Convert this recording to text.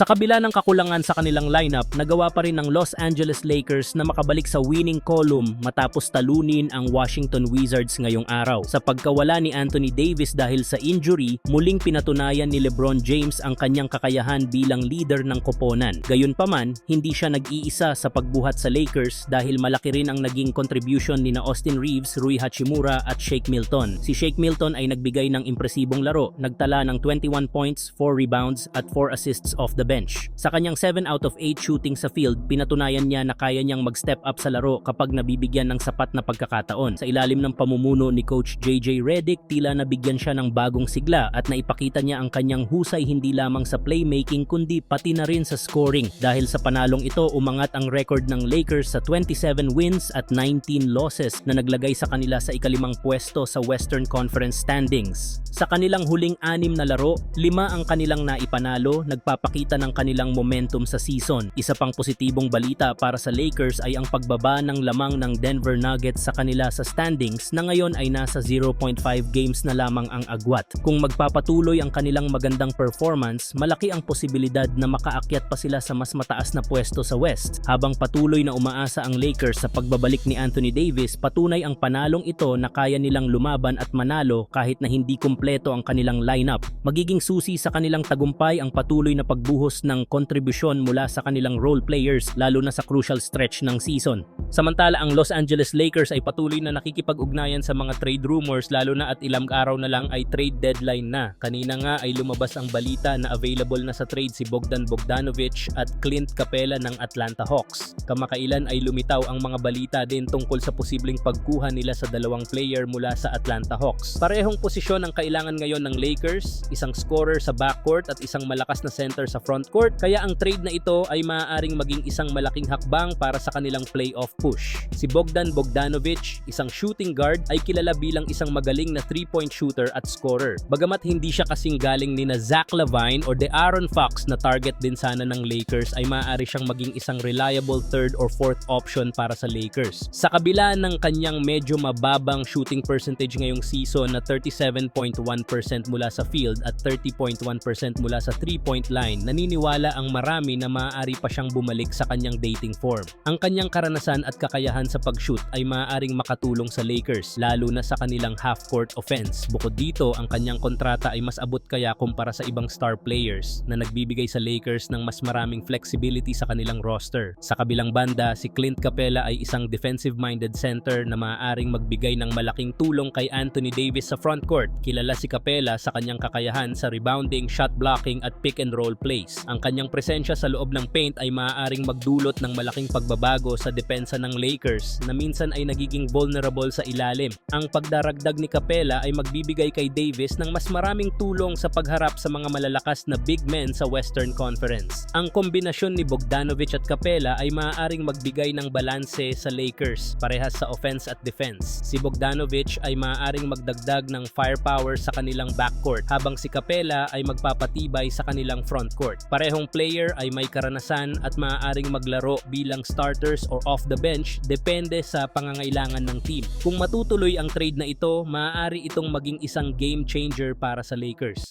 Sa kabila ng kakulangan sa kanilang lineup, nagawa pa rin ng Los Angeles Lakers na makabalik sa winning column matapos talunin ang Washington Wizards ngayong araw. Sa pagkawala ni Anthony Davis dahil sa injury, muling pinatunayan ni LeBron James ang kanyang kakayahan bilang leader ng koponan. Gayunpaman, hindi siya nag-iisa sa pagbuhat sa Lakers dahil malaki rin ang naging contribution ni na Austin Reeves, Rui Hachimura at Shake Milton. Si Shake Milton ay nagbigay ng impresibong laro, nagtala ng 21 points, 4 rebounds at 4 assists off the bench. Sa kanyang 7 out of 8 shooting sa field, pinatunayan niya na kaya niyang mag-step up sa laro kapag nabibigyan ng sapat na pagkakataon. Sa ilalim ng pamumuno ni Coach JJ Redick, tila nabigyan siya ng bagong sigla at naipakita niya ang kanyang husay hindi lamang sa playmaking kundi pati na rin sa scoring. Dahil sa panalong ito, umangat ang record ng Lakers sa 27 wins at 19 losses na naglagay sa kanila sa ikalimang pwesto sa Western Conference standings. Sa kanilang huling anim na laro, lima ang kanilang naipanalo, nagpapakita ng kanilang momentum sa season. Isa pang positibong balita para sa Lakers ay ang pagbaba ng lamang ng Denver Nuggets sa kanila sa standings na ngayon ay nasa 0.5 games na lamang ang agwat. Kung magpapatuloy ang kanilang magandang performance, malaki ang posibilidad na makaakyat pa sila sa mas mataas na pwesto sa West. Habang patuloy na umaasa ang Lakers sa pagbabalik ni Anthony Davis, patunay ang panalong ito na kaya nilang lumaban at manalo kahit na hindi kumpleto ang kanilang lineup. Magiging susi sa kanilang tagumpay ang patuloy na pagbuhos ng kontribusyon mula sa kanilang role players lalo na sa crucial stretch ng season. Samantala ang Los Angeles Lakers ay patuloy na nakikipag-ugnayan sa mga trade rumors lalo na at ilang araw na lang ay trade deadline na. Kanina nga ay lumabas ang balita na available na sa trade si Bogdan Bogdanovic at Clint Capela ng Atlanta Hawks. Kamakailan ay lumitaw ang mga balita din tungkol sa posibleng pagkuha nila sa dalawang player mula sa Atlanta Hawks. Parehong posisyon ang kailangan ngayon ng Lakers, isang scorer sa backcourt at isang malakas na center sa frontcourt, kaya ang trade na ito ay maaaring maging isang malaking hakbang para sa kanilang playoff push. Si Bogdan Bogdanovic, isang shooting guard, ay kilala bilang isang magaling na three-point shooter at scorer. Bagamat hindi siya kasing galing ni na Zach Lavine or de Aaron Fox na target din sana ng Lakers ay maaari siyang maging isang reliable third or fourth option para sa Lakers. Sa kabila ng kanyang medyo mababang shooting percentage ngayong season na 37.1% mula sa field at 30.1% mula sa three-point line, naniniwala ang marami na maaari pa siyang bumalik sa kanyang dating form. Ang kanyang karanasan at kakayahan sa pag-shoot ay maaaring makatulong sa Lakers, lalo na sa kanilang half-court offense. Bukod dito, ang kanyang kontrata ay mas abot kaya kumpara sa ibang star players na nagbibigay sa Lakers ng mas maraming flexibility sa kanilang roster. Sa kabilang banda, si Clint Capela ay isang defensive-minded center na maaaring magbigay ng malaking tulong kay Anthony Davis sa frontcourt. Kilala si Capela sa kanyang kakayahan sa rebounding, shot blocking at pick and roll plays. Ang kanyang presensya sa loob ng paint ay maaaring magdulot ng malaking pagbabago sa depensa ng Lakers na minsan ay nagiging vulnerable sa ilalim. Ang pagdaragdag ni Capela ay magbibigay kay Davis ng mas maraming tulong sa pagharap sa mga malalakas na big men sa Western Conference. Ang kombinasyon ni Bogdanovic at Capela ay maaaring magbigay ng balanse sa Lakers, parehas sa offense at defense. Si Bogdanovic ay maaaring magdagdag ng firepower sa kanilang backcourt habang si Capela ay magpapatibay sa kanilang frontcourt. Parehong player ay may karanasan at maaaring maglaro bilang starters or off the bench depende sa pangangailangan ng team. Kung matutuloy ang trade na ito, maaari itong maging isang game changer para sa Lakers.